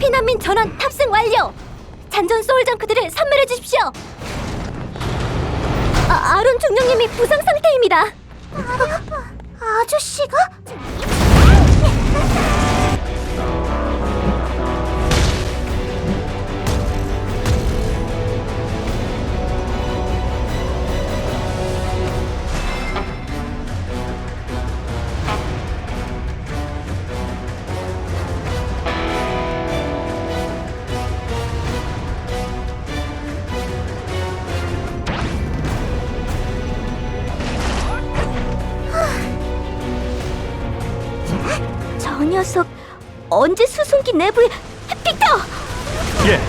피난민 전원 탑승 완료. 잔존 소울정크들을 선멸해 주십시오. 아, 아론 중령님이 부상 상태입니다. 아저씨가? 녀석 언제 수송기 내부에 픽터! 예,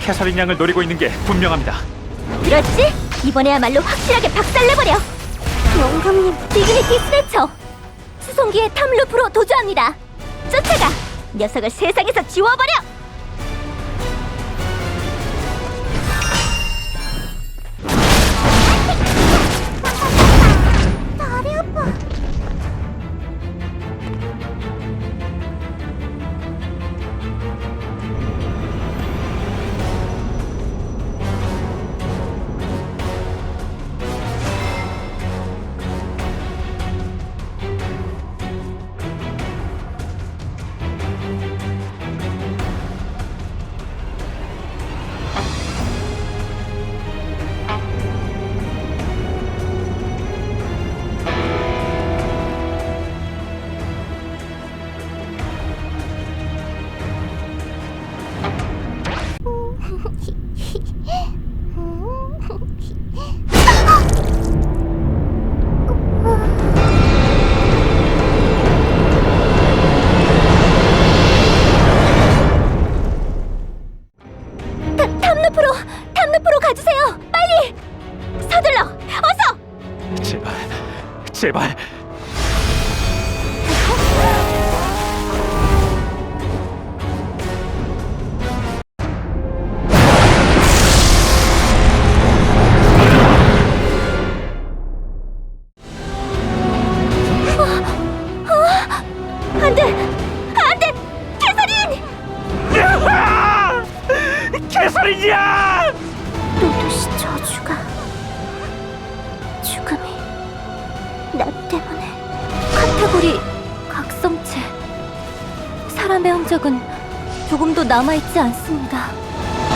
캐서린 양을 노리고 있는 게 분명합니다. 그렇지? 이번에야말로 확실하게 박살내버려! 영감님, 디그니티 스레처! 수송기의 탐루프로 도주합니다! 쫓아가! 녀석을 세상에서 지워버려! 제발. 안 돼! 안 돼! 캐서린! 야하! 캐서린이야! 사람의 흔적은 조금도 남아있지 않습니다.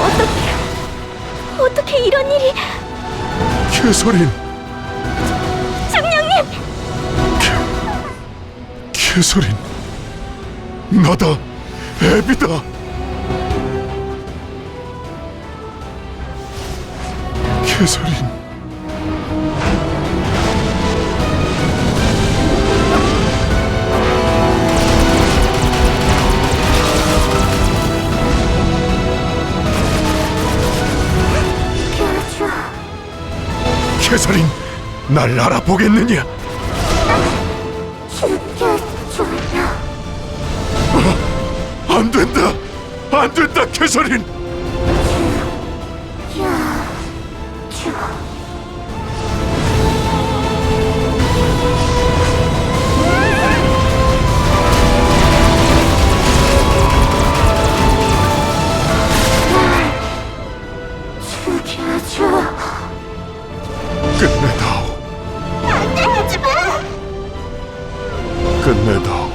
어떻게 어떻게 이런 일이? 캐서린, 중령님 캐서린, 나다, 애비다. 캐서린, 캐서린, 날 알아보겠느냐? 죽여줘요 안 된다, 안 된다, 캐서린. 줘 죽여 끝내다오.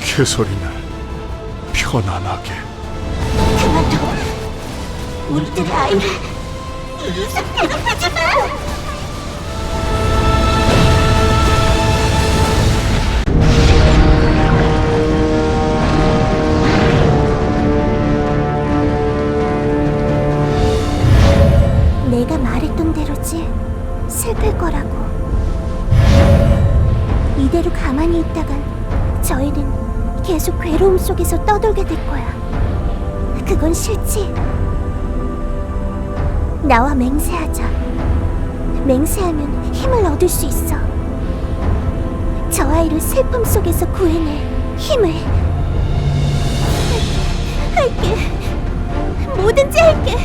캐서린을 편안하게. 그만둬 우리들의 아이를 이 상태로 하지마 계속 괴로움 속에서 떠돌게 될 거야. 그건 싫지. 나와 맹세하자. 맹세하면 힘을 얻을 수 있어. 저 아이를 슬픔 속에서 구해낼 힘을. 할게. 뭐든지 할게.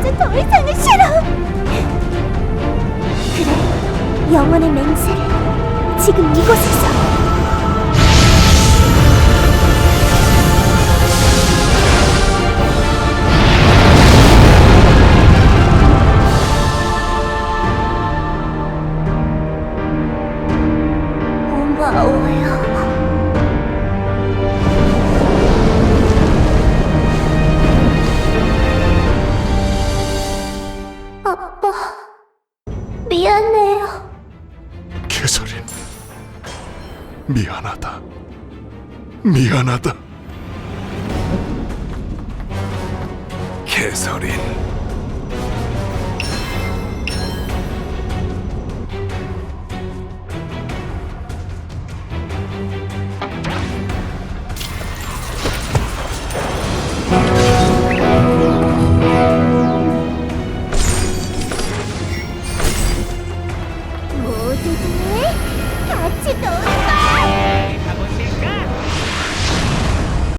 이제 더 이상은 싫어. 그래, 영원의 맹세를 지금 이곳에서. 미안하다. 미안하다. 캐서린.